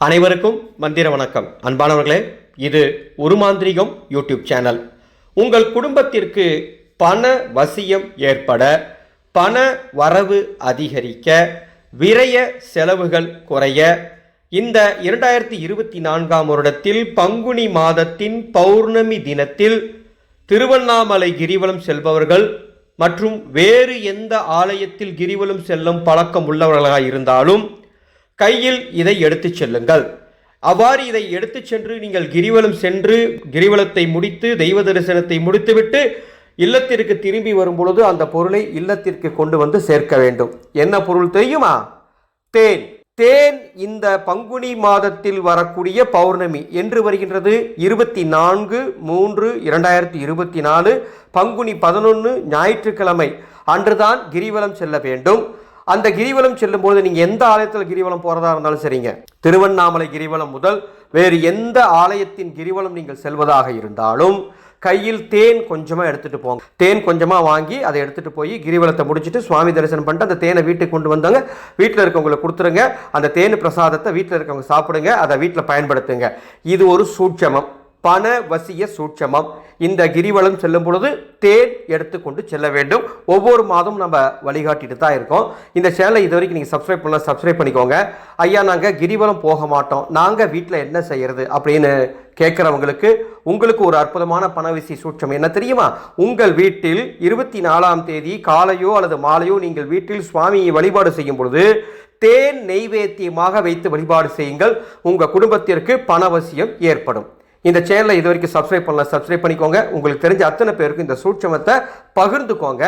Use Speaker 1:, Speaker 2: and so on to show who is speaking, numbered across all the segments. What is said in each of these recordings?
Speaker 1: அனைவருக்கும் மந்திர வணக்கம். அன்பானவர்களே இது உருமாந்திரிகம் யூடியூப் சேனல். உங்கள் குடும்பத்திற்கு பண வசியம் ஏற்பட பண வரவு அதிகரிக்க விரய செலவுகள் குறைய இந்த இரண்டாயிரத்தி இருபத்தி நான்காம் வருடத்தில் பங்குனி மாதத்தின் பௌர்ணமி தினத்தில் திருவண்ணாமலை கிரிவலம் செல்பவர்கள் மற்றும் வேறு எந்த ஆலயத்தில் கிரிவலம் செல்லும் பழக்கம் உள்ளவர்களாக இருந்தாலும் கையில் இதை எடுத்துச் செல்லுங்கள். அவ்வாறு இதை எடுத்துச் சென்று நீங்கள் கிரிவலம் சென்று கிரிவலத்தை முடித்து தெய்வ தரிசனத்தை முடித்துவிட்டு இல்லத்திற்கு திரும்பி வரும் பொழுது அந்த பொருளை இல்லத்திற்கு கொண்டு வந்து சேர்க்க வேண்டும். என்ன பொருள் தெரியுமா? தேன். தேன் இந்த பங்குனி மாதத்தில் வரக்கூடிய பௌர்ணமி என்று வருகின்றது. இருபத்தி நான்கு மூன்று இரண்டாயிரத்தி இருபத்தி நாலு பங்குனி பதினொன்று ஞாயிற்றுக்கிழமை அன்றுதான் கிரிவலம் செல்ல வேண்டும். அந்த கிரிவலம் செல்லும்போது நீங்கள் எந்த ஆலயத்தில் கிரிவலம் போகிறதா இருந்தாலும் சரிங்க. திருவண்ணாமலை கிரிவலம் முதல் வேறு எந்த ஆலயத்தின் கிரிவலம் நீங்கள் செல்வதாக இருந்தாலும் கையில் தேன் கொஞ்சமாக எடுத்துகிட்டு போங்க. தேன் கொஞ்சமாக வாங்கி அதை எடுத்துகிட்டு போய் கிரிவலத்தை முடிச்சுட்டு சுவாமி தரிசனம் பண்ணிட்டு அந்த தேனை வீட்டுக்கு கொண்டு வந்தாங்க வீட்டில் இருக்கவங்களுக்கு கொடுத்துருங்க. அந்த தேன் பிரசாதத்தை வீட்டில் இருக்கவங்க சாப்பிடுங்க. அதை வீட்டில் பயன்படுத்துங்க. இது ஒரு சூட்சமம். பண வசிய சூட்சமம். இந்த கிரிவலம் செல்லும் பொழுது தேன் எடுத்துக்கொண்டு செல்ல வேண்டும். ஒவ்வொரு மாதமும் நம்ம வழிகாட்டிட்டு தான் இருக்கோம். இந்த சேனலை இது வரைக்கும் நீங்கள் சப்ஸ்கிரைப் பண்ணலாம் சப்ஸ்கிரைப் பண்ணிக்கோங்க. ஐயா நாங்கள் கிரிவலம் போக மாட்டோம். நாங்கள் வீட்டில் என்ன செய்யறது அப்படின்னு கேட்குறவங்களுக்கு உங்களுக்கு ஒரு அற்புதமான பணவிசி சூட்சம். என்ன தெரியுமா? உங்கள் வீட்டில் இருபத்தி நாலாம் தேதி காலையோ அல்லது மாலையோ நீங்கள் வீட்டில் சுவாமியை வழிபாடு செய்யும் பொழுது தேன் நெய்வேத்தியமாக வைத்து வழிபாடு செய்யுங்கள். உங்கள் குடும்பத்திற்கு பணவசியம் ஏற்படும். இந்த சேனலை இது வரைக்கும் சப்ஸ்கிரைப் பண்ணலாம் சப்ஸ்கிரைப் பண்ணிக்கோங்க. உங்களுக்கு தெரிஞ்ச அத்தனை பேருக்கும் இந்த சூட்சமத்தை பகிர்ந்துக்கோங்க.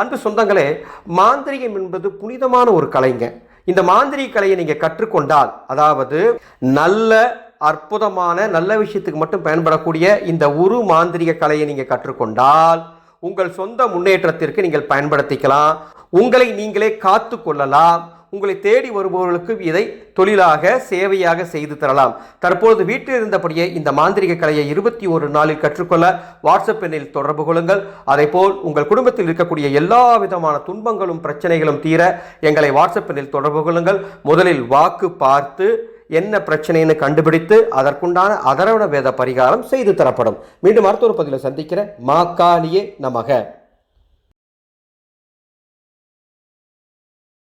Speaker 1: அன்பு சொந்தங்களே மாந்திரிகம் என்பது புனிதமான ஒரு கலைங்க. இந்த மாந்திரிக கலையை நீங்கள் கற்றுக்கொண்டால் அதாவது நல்ல அற்புதமான நல்ல விஷயத்துக்கு மட்டும் பயன்படக்கூடிய இந்த உரு மாந்திரிக கலையை நீங்கள் கற்றுக்கொண்டால் உங்கள் சொந்த முன்னேற்றத்திற்கு நீங்கள் பயன்படுத்திக்கலாம். உங்களை நீங்களே காத்து கொள்ளலாம் உங்களை தேடி வருபவர்களுக்கு இதை தொழிலாக சேவையாக செய்து தரலாம். தற்போது வீட்டில் இருந்தபடியே இந்த மாந்திரிக கலையை இருபத்தி ஒரு நாளில் கற்றுக்கொள்ள வாட்ஸ்அப் எண்ணில் தொடர்பு கொள்ளுங்கள். அதேபோல் உங்கள் குடும்பத்தில் இருக்கக்கூடிய எல்லா விதமான துன்பங்களும் பிரச்சனைகளும் தீர எங்களை வாட்ஸ்அப் எண்ணில் தொடர்பு கொள்ளுங்கள். முதலில் வாக்கு பார்த்து என்ன பிரச்சனைன்னு கண்டுபிடித்து அதற்குண்டான அதரவண வேத பரிகாரம் செய்து தரப்படும். மீண்டும் மருத்துவ ஒரு பதிவில் சந்திக்கிற மாக்காளியே நமக.